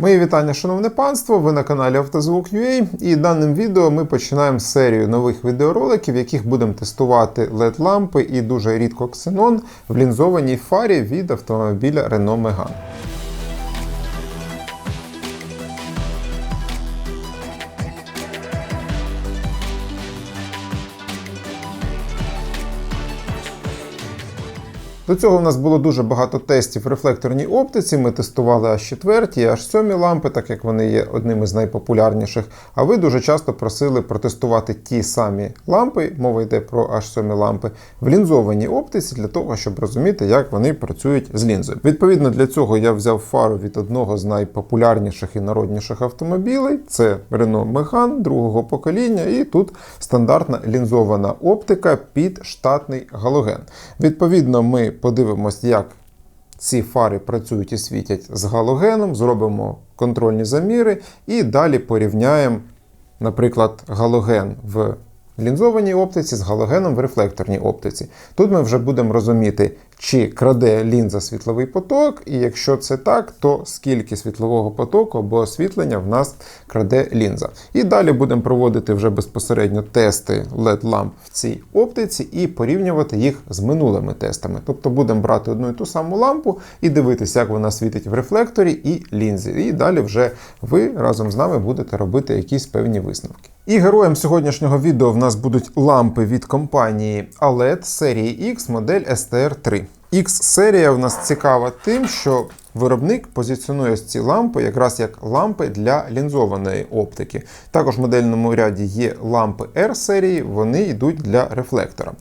Мої вітання, шановне панство! Ви на каналі Автозвук.ua і даним відео ми починаємо серію нових відеороликів, в яких будемо тестувати LED-лампи і дуже рідко ксенон в лінзованій фарі від автомобіля Renault Megane. До цього в нас було дуже багато тестів в рефлекторній оптиці. Ми тестували аж четверті, аж сьомі лампи, так як вони є одними з найпопулярніших. А ви дуже часто просили протестувати ті самі лампи, мова йде про аж сьомі лампи, в лінзованій оптиці для того, щоб розуміти, як вони працюють з лінзою. Відповідно для цього я взяв фару від одного з найпопулярніших і народніших автомобілей. Це Renault Megane другого покоління, і тут стандартна лінзована оптика під штатний галоген. Відповідно, ми подивимось, як ці фари працюють і світять з галогеном, зробимо контрольні заміри і далі порівняємо, наприклад, галоген в лінзованій оптиці з галогеном в рефлекторній оптиці. Тут ми вже будемо розуміти, чи краде лінза світловий поток, і якщо це так, то скільки світлового потоку або освітлення в нас краде лінза. І далі будемо проводити вже безпосередньо тести LED-ламп в цій оптиці і порівнювати їх з минулими тестами. Тобто будемо брати одну і ту саму лампу і дивитися, як вона світить в рефлекторі і лінзі. І далі вже ви разом з нами будете робити якісь певні висновки. І героєм сьогоднішнього відео в нас будуть лампи від компанії ALED серії X модель STR3. X-серія в нас цікава тим, що виробник позиціонує ці лампи якраз як лампи для лінзованої оптики. Також в модельному ряді є лампи R-серії, вони йдуть для рефлектора.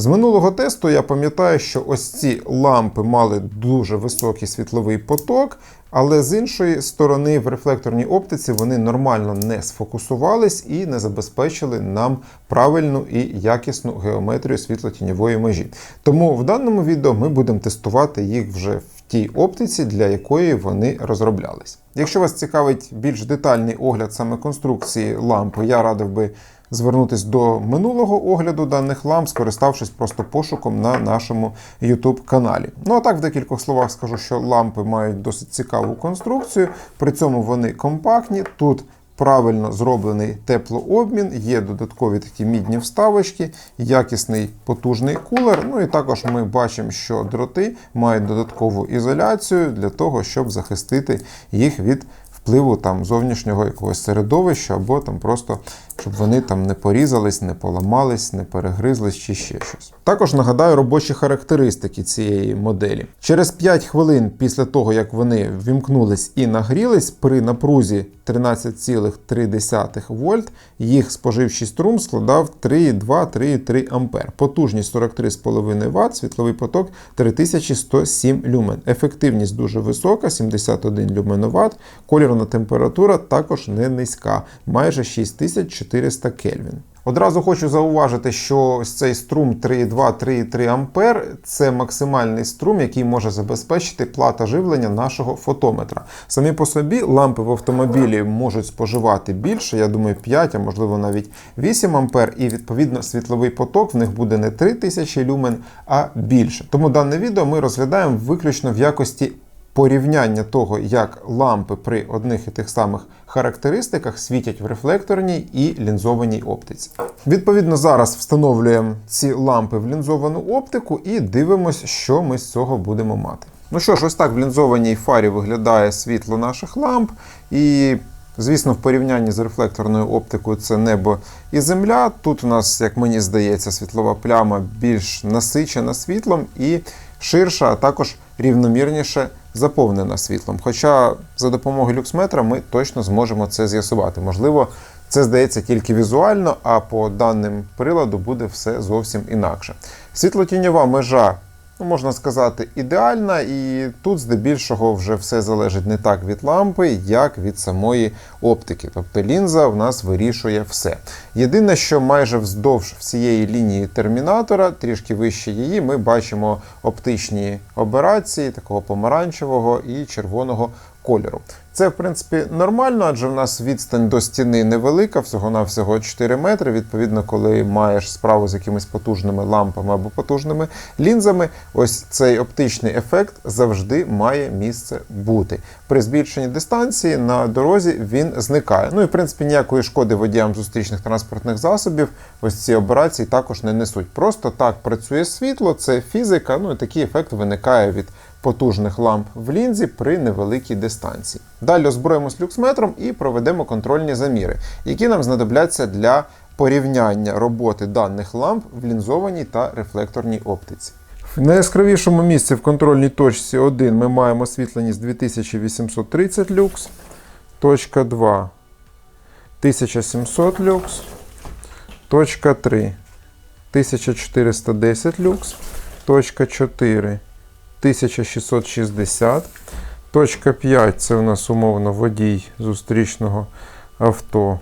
З минулого тесту я пам'ятаю, що ось ці лампи мали дуже високий світловий поток, але з іншої сторони, в рефлекторній оптиці вони нормально не сфокусувались і не забезпечили нам правильну і якісну геометрію світло-тіньової межі. Тому в даному відео ми будемо тестувати їх вже в тій оптиці, для якої вони розроблялись. Якщо вас цікавить більш детальний огляд саме конструкції лампи, я радив би звернутися до минулого огляду даних ламп, скориставшись просто пошуком на нашому YouTube каналі. Ну а так, в декількох словах скажу, що лампи мають досить цікаву конструкцію, при цьому вони компактні. Тут Правильно зроблений теплообмін, є додаткові такі мідні вставочки, якісний потужний кулер. Ну і також ми бачимо, що дроти мають додаткову ізоляцію для того, щоб захистити їх від впливу там зовнішнього якогось середовища, або там просто щоб вони там не порізались, не поламались, не перегризлись чи ще щось. Також нагадаю робочі характеристики цієї моделі. Через 5 хвилин після того, як вони вімкнулись і нагрілись, при напрузі 13,3 вольт, їх споживчий струм складав 3,2-3,3 А. Потужність 43,5 Вт, світловий поток 3107 люмен. Ефективність дуже висока, 71 люменоват. Колірна температура також не низька, майже 6400 Кельвін. Одразу хочу зауважити, що ось цей струм 3,2-3,3 А це максимальний струм, який може забезпечити плата живлення нашого фотометра. Самі по собі лампи в автомобілі можуть споживати більше, я думаю, 5, а можливо навіть 8 А, і відповідно світловий поток в них буде не 3000 люмен, а більше. Тому дане відео ми розглядаємо виключно в якості порівняння того, як лампи при одних і тих самих характеристиках світять в рефлекторній і лінзованій оптиці. Відповідно, зараз встановлюємо ці лампи в лінзовану оптику і дивимося, що ми з цього будемо мати. Ну що ж, ось так в лінзованій фарі виглядає світло наших ламп. І Звісно, в порівнянні з рефлекторною оптикою це небо і земля. Тут у нас, як мені здається, світлова пляма більш насичена світлом і ширша, а також рівномірніше заповнена світлом. Хоча за допомогою люксметра ми точно зможемо це з'ясувати. Можливо, це здається тільки візуально, а по даним приладу буде все зовсім інакше. Світлотіньова межа ну, можна сказати, ідеальна, і тут здебільшого вже все залежить не так від лампи, як від самої оптики. Тобто лінза в нас вирішує все. Єдине, що майже вздовж всієї лінії термінатора, трішки вище її, ми бачимо оптичні операції такого помаранчевого і червоного кольору. Це, в принципі, нормально, адже в нас відстань до стіни невелика, всього-навсього 4 метри. Відповідно, коли маєш справу з якимись потужними лампами або потужними лінзами, ось цей оптичний ефект завжди має місце бути. При збільшенні дистанції на дорозі він зникає. Ну і в принципі ніякої шкоди водіям зустрічних транспортних засобів. Ось ці операції також не несуть. Просто так працює світло, це фізика. Ну і такий ефект виникає від потужних ламп в лінзі при невеликій дистанції. Далі озброїмось люксметром і проведемо контрольні заміри, які нам знадобляться для порівняння роботи даних ламп в лінзованій та рефлекторній оптиці. В найяскравішому місці в контрольній точці 1 ми маємо освітленість 2830 люкс, точка 2 1700 люкс, точка 3 1410 люкс, точка 4 1660. Точка 5 це у нас умовно водій зустрічного авто.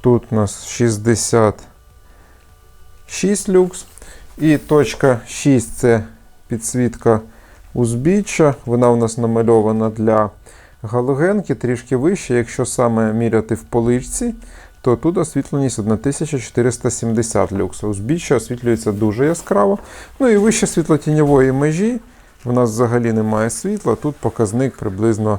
Тут у нас 66 люкс. І точка 6 це підсвітка узбіччя. Вона у нас намальована для галогенки трішки вище. Якщо саме міряти в поличці, то тут освітленість 1470 люкс. Узбіччя освітлюється дуже яскраво. Ну і вище світлотіньової межі. В нас взагалі немає світла, тут показник приблизно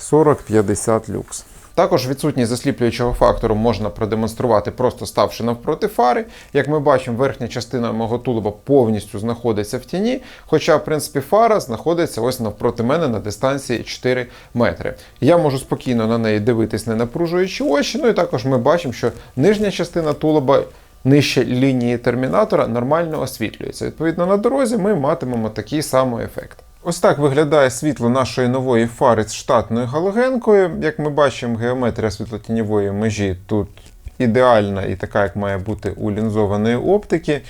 40-50 люкс. Також відсутність засліплюючого фактору можна продемонструвати, просто ставши навпроти фари. Як ми бачимо, верхня частина мого тулуба повністю знаходиться в тіні, хоча, в принципі, фара знаходиться ось навпроти мене на дистанції 4 метри. Я можу спокійно на неї дивитись, не напружуючи очі. Ну і також ми бачимо, що нижня частина тулуба. Нижче лінії термінатора нормально освітлюється. Відповідно, на дорозі ми матимемо такий самий ефект. Ось так виглядає світло нашої нової фари з штатною галогенкою. Як ми бачимо, геометрія світлотіньової межі тут ідеальна і така, як має бути у лінзованої оптики.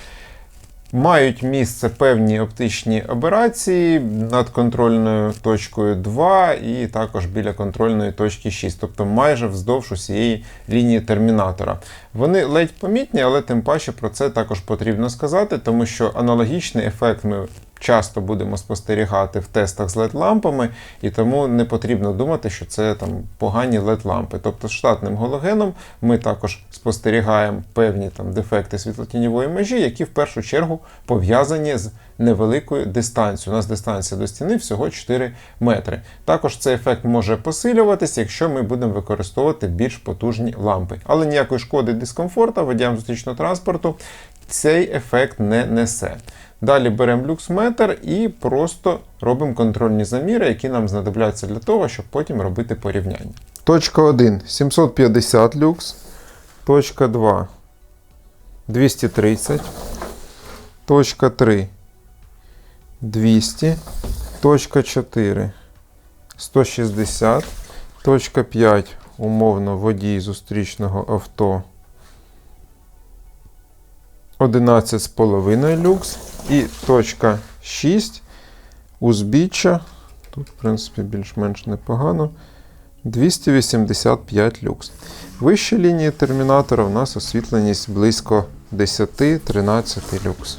Мають місце певні оптичні аберації над контрольною точкою 2 і також біля контрольної точки 6, тобто майже вздовж усієї лінії термінатора. Вони ледь помітні, але тим паче про це також потрібно сказати, тому що аналогічний ефект ми часто будемо спостерігати в тестах з LED-лампами, і тому не потрібно думати, що це там погані LED-лампи. Тобто з штатним галогеном ми також спостерігаємо певні там дефекти світлотіньової межі, які в першу чергу пов'язані з невеликою дистанцією. У нас дистанція до стіни всього 4 метри. Також цей ефект може посилюватися, якщо ми будемо використовувати більш потужні лампи. Але ніякої шкоди дискомфорту водіям зустрічного транспорту цей ефект не несе. Далі беремо люксметр і просто робимо контрольні заміри, які нам знадобляться для того, щоб потім робити порівняння. Точка 1 750 люкс. Точка 2 230. Точка 3 200. Точка 4 160. Точка 5 умовно водій зустрічного авто 11,5 люкс. І точка 6 узбіччя. Тут, в принципі, більш-менш непогано. 285 люкс. Вищі лінії термінатора у нас освітленість близько 10-13 люкс.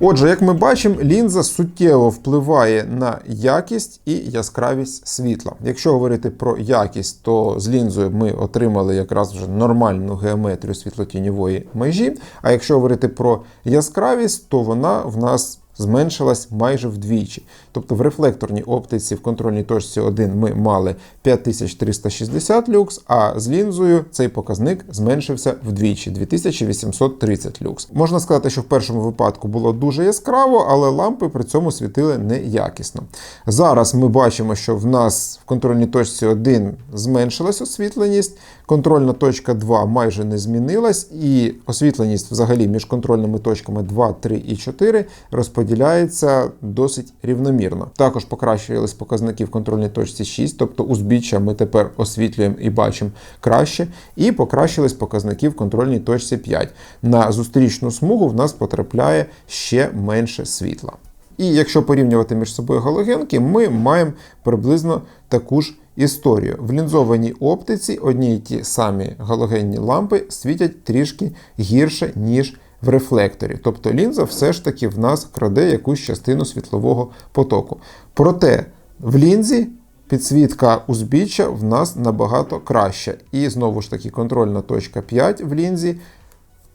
Отже, як ми бачимо, лінза суттєво впливає на якість і яскравість світла. Якщо говорити про якість, то з лінзою ми отримали якраз вже нормальну геометрію світлотіньової межі. А якщо говорити про яскравість, то вона в нас зменшилась майже вдвічі. Тобто в рефлекторній оптиці в контрольній точці 1 ми мали 5360 люкс, а з лінзою цей показник зменшився вдвічі 2830 люкс. Можна сказати, що в першому випадку було дуже яскраво, але лампи при цьому світили неякісно. Зараз ми бачимо, що в нас в контрольній точці 1 зменшилась освітленість, контрольна точка 2 майже не змінилась, і освітленість взагалі між контрольними точками 2, 3 і 4 розподілена розподіляється досить рівномірно. Також покращились показники в контрольній точці 6, тобто узбіччя ми тепер освітлюємо і бачимо краще. І покращились показники в контрольній точці 5. На зустрічну смугу в нас потрапляє ще менше світла. І якщо порівнювати між собою галогенки, ми маємо приблизно таку ж історію. В лінзованій оптиці одні й ті самі галогенні лампи світять трішки гірше, ніж в рефлекторі. Тобто лінза все ж таки в нас краде якусь частину світлового потоку. Проте в лінзі підсвітка узбіччя в нас набагато краща. І знову ж таки контрольна точка 5 в лінзі.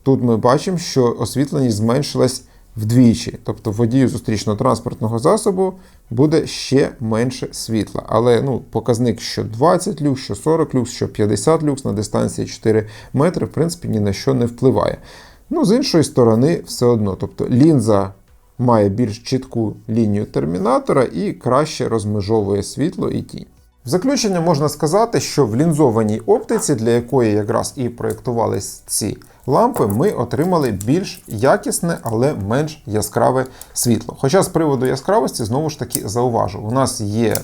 Тут ми бачимо, що освітленість зменшилась вдвічі. Тобто водію зустрічного транспортного засобу буде ще менше світла. Але ну, показник, що 20 люкс, що 40 люкс, що 50 люкс на дистанції 4 метри, в принципі, ні на що не впливає. Ну, з іншої сторони, все одно. Тобто лінза має більш чітку лінію термінатора і краще розмежовує світло і тінь. В заключення можна сказати, що в лінзованій оптиці, для якої якраз і проєктувались ці лампи, ми отримали більш якісне, але менш яскраве світло. Хоча з приводу яскравості, знову ж таки, зауважу, у нас є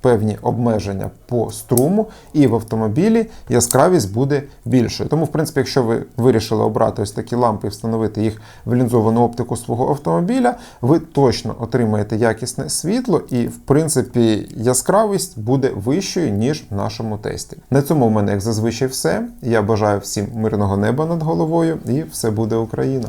певні обмеження по струму, і в автомобілі яскравість буде більшою. Тому, в принципі, якщо ви вирішили обрати ось такі лампи і встановити їх в лінзовану оптику свого автомобіля, ви точно отримаєте якісне світло, і, в принципі, яскравість буде вищою, ніж в нашому тесті. На цьому в мене, як зазвичай, все. Я бажаю всім мирного неба над головою, і все буде Україна!